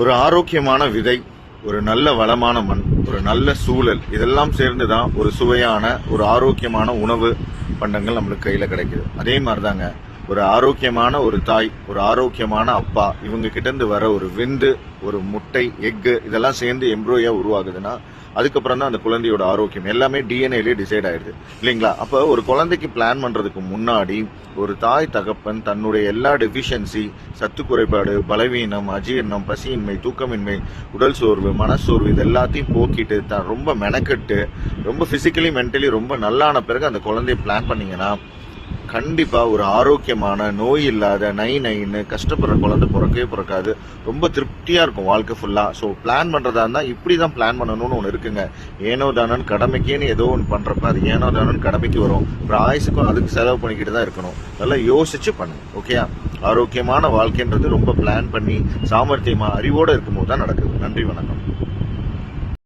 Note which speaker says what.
Speaker 1: ஒரு ஆரோக்கியமான விதை ஒரு நல்ல வளமான மண் ஒரு நல்ல சூழல் இதெல்லாம் சேர்ந்து தான் ஒரு சுவையான ஒரு ஆரோக்கியமான உணவு பண்டங்கள் நம்மளுக்கு கையில் கிடைக்குது. அதே மாதிரி தாங்க ஒரு ஆரோக்கியமான ஒரு தாய் ஒரு ஆரோக்கியமான அப்பா இவங்க கிட்டேருந்து வர ஒரு விந்து ஒரு முட்டை எக்கு இதெல்லாம் சேர்ந்து எம்ப்ரோயா உருவாகுதுன்னா அதுக்கப்புறம் தான் அந்த குழந்தையோட ஆரோக்கியம் எல்லாமே டிஎன்ஏலேயே டிசைட் ஆயிடுது. இல்லைங்களா? அப்போ ஒரு குழந்தைக்கு பிளான் பண்ணுறதுக்கு முன்னாடி ஒரு தாய் தகப்பன் தன்னுடைய எல்லா டெஃபிஷியன்சி சத்து குறைபாடு பலவீனம் அஜீரணம் பசியின்மை தூக்கமின்மை உடல் சோர்வு மனசோர்வு இது எல்லாத்தையும் போக்கிட்டு தான் ரொம்ப மெனக்கெட்டு ரொம்ப ஃபிசிக்கலி மென்டலி ரொம்ப நல்லான பிறகு அந்த குழந்தைய பிளான் பண்ணிங்கன்னா கண்டிப்பாக ஒரு ஆரோக்கியமான நோய் இல்லாத நை நைன்னு கஷ்டப்படுற குழந்தை பிறக்கவே பிறக்காது. ரொம்ப திருப்தியாக இருக்கும் வாழ்க்கை ஃபுல்லாக ஸோ பிளான் பண்ணுறதா இருந்தால் இப்படி தான் பிளான் பண்ணணும்னு ஒன்று இருக்குங்க. ஏனோ தானன் கடமைக்கேன்னு ஏதோ ஒன்று பண்ணுறப்ப அது ஏனோ தானன் கடமைக்கு வரும். அப்புறம் ஆயுசுக்கும் அதுக்கு செலவு பண்ணிக்கிட்டு தான் இருக்கணும். நல்லா யோசிச்சு பண்ணுங்க ஓகேயா ஆரோக்கியமான வாழ்க்கைன்றது ரொம்ப பிளான் பண்ணி சாமர்த்தியமாக அறிவோடு இருக்கும்போது தான் நடக்குது. நன்றி வணக்கம்.